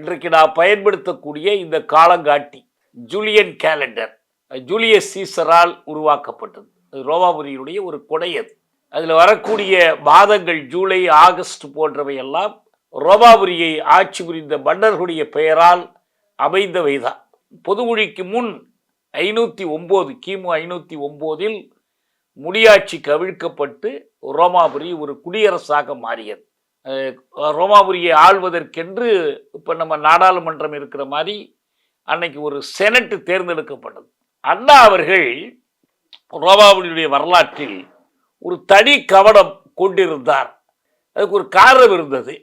இன்றைக்கு நான் பயன்படுத்தக்கூடிய இந்த காலங்காட்டி ஜூலியன் கேலண்டர் ஜூலியஸ் சீசரால் உருவாக்கப்பட்டது. அது ரோமாபுரியினுடைய ஒரு கொடை அது. அதில் வரக்கூடிய மாதங்கள் ஜூலை ஆகஸ்ட் போன்றவை எல்லாம் ரோமாபுரியை ஆட்சி புரிந்த மன்னர்களுடைய பெயரால் அமைந்தவைதான். பொதுமொழிக்கு முன் ஐநூற்றி ஒம்பது கிமு ஐநூற்றி ஒம்போதில் முடியாட்சி கவிழ்க்கப்பட்டு ரோமாபுரி ஒரு குடியரசாக மாறியது. ரோமாபுரியை ஆள்வதற்கென்று இப்போ நம்ம நாடாளுமன்றம் இருக்கிற மாதிரி அன்னைக்கு ஒரு செனட்டு தேர்ந்தெடுக்கப்பட்டது. அண்ணா அவர்கள் ரோமாபுரியுடைய வரலாற்றில் ஒரு தனி கவனம் கொண்டிருந்தார். அதுக்கு ஒரு காரணம் இருந்தது.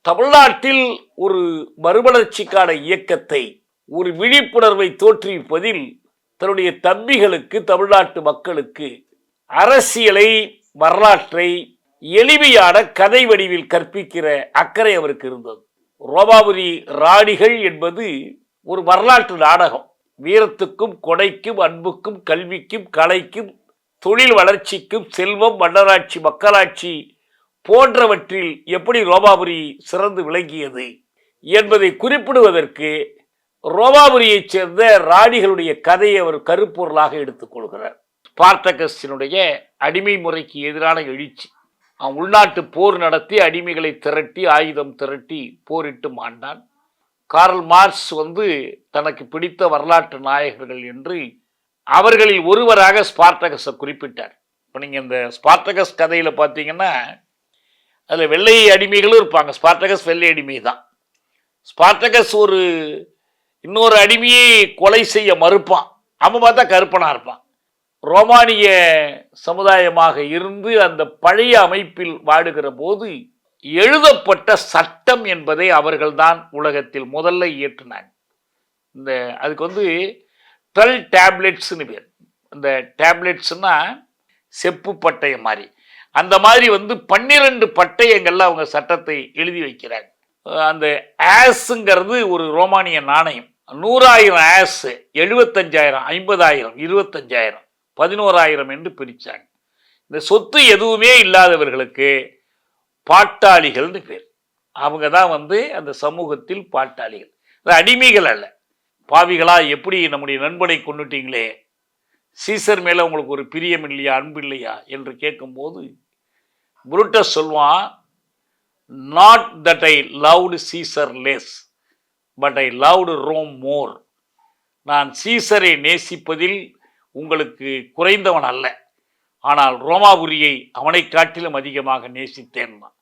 தமிழ்நாட்டில் ஒரு மறுமலர்ச்சிக்கான இயக்கத்தை ஒரு விழிப்புணர்வை தோற்றுவிப்பதில் தன்னுடைய தம்பிகளுக்கு தமிழ்நாட்டு மக்களுக்கு அரசியலை வரலாற்றை எளிமையான கதை வடிவில் கற்பிக்கிற அக்கறை அவருக்கு இருந்தது. ரோமாபுரி ராணிகள் என்பது ஒரு வரலாற்று நாடகம். வீரத்துக்கும் கொடைக்கும் அன்புக்கும் கல்விக்கும் கலைக்கும் தொழில் வளர்ச்சிக்கும் செல்வம் மன்னராட்சி மக்களாட்சி போன்றவற்றில் எப்படி ரோமாபுரி சிறந்து விளங்கியது என்பதை குறிப்பிடுவதற்கு ரோமாபுரியைச் சேர்ந்த ராணிகளுடைய கதையை அவர் கருப்பொருளாக எடுத்துக்கொள்கிறார் ஸ்பார்டகஸினுடைய அடிமை முறைக்கு எதிரான எழுச்சி. அவன் உள்நாட்டு போர் நடத்தி அடிமைகளை திரட்டி ஆயுதம் திரட்டி போரிட்டு மாண்டான். கார்ல் மார்க்ஸ் வந்து தனக்கு பிடித்த வரலாற்று நாயகர்கள் என்று அவர்களில் ஒருவராக ஸ்பார்டகஸை குறிப்பிட்டார். இப்போ நீங்கள் இந்த ஸ்பார்டகஸ் கதையில் பார்த்தீங்கன்னா அதில் வெள்ளை அடிமைகளும் இருப்பாங்க. ஸ்பார்டகஸ் வெள்ளை அடிமை தான். ஸ்பார்டகஸ் ஒரு இன்னொரு அடிமையை கொலை செய்ய மறுப்பான். அவன் பார்த்தா கருப்பனாக இருப்பான். ரோமானிய சமுதாயமாக இருந்து அந்த பழைய அமைப்பில் வாடுகிற போது எழுதப்பட்ட சட்டம் என்பதை அவர்கள்தான் உலகத்தில் முதல்ல இயற்றினாங்க. இந்த அதுக்கு வந்து டுவெல் டேப்லெட்ஸ்னு பேர். இந்த டேப்லெட்ஸ்னா செப்பு பட்டயம் மாதிரி. அந்த மாதிரி வந்து பன்னிரண்டு பட்டயங்களில் அவங்க சட்டத்தை எழுதி வைக்கிறாங்க. அந்த ஆஸுங்கிறது ஒரு ரோமானிய நாணயம். நூறாயிரம் ஆஸ் எழுபத்தஞ்சாயிரம் ஐம்பதாயிரம் இருபத்தஞ்சாயிரம். பதினோராயிரம் என்று பிரித்தாங்க இந்த சொத்து எதுவுமே இல்லாதவர்களுக்கு பாட்டாளிகள்னு பேர். அவங்க தான் வந்து அந்த சமூகத்தில் பாட்டாளிகள். அது அடிமைகள் அல்ல. பாவிகளா எப்படி நம்முடைய நண்பனை கொண்டுட்டீங்களே சீசர் மேலே உங்களுக்கு ஒரு பிரியம் இல்லையா அன்பு இல்லையா என்று கேட்கும்போது புருட்டஸ் சொல்வான் not that I loved Caesar less but I loved Rome more நான் சீசரை நேசிப்பதில் உங்களுக்கு குறைந்தவன் அல்ல. ஆனால் ரோமாபுரியை அவனை காட்டிலும் அதிகமாக நேசித்தேன் நான்.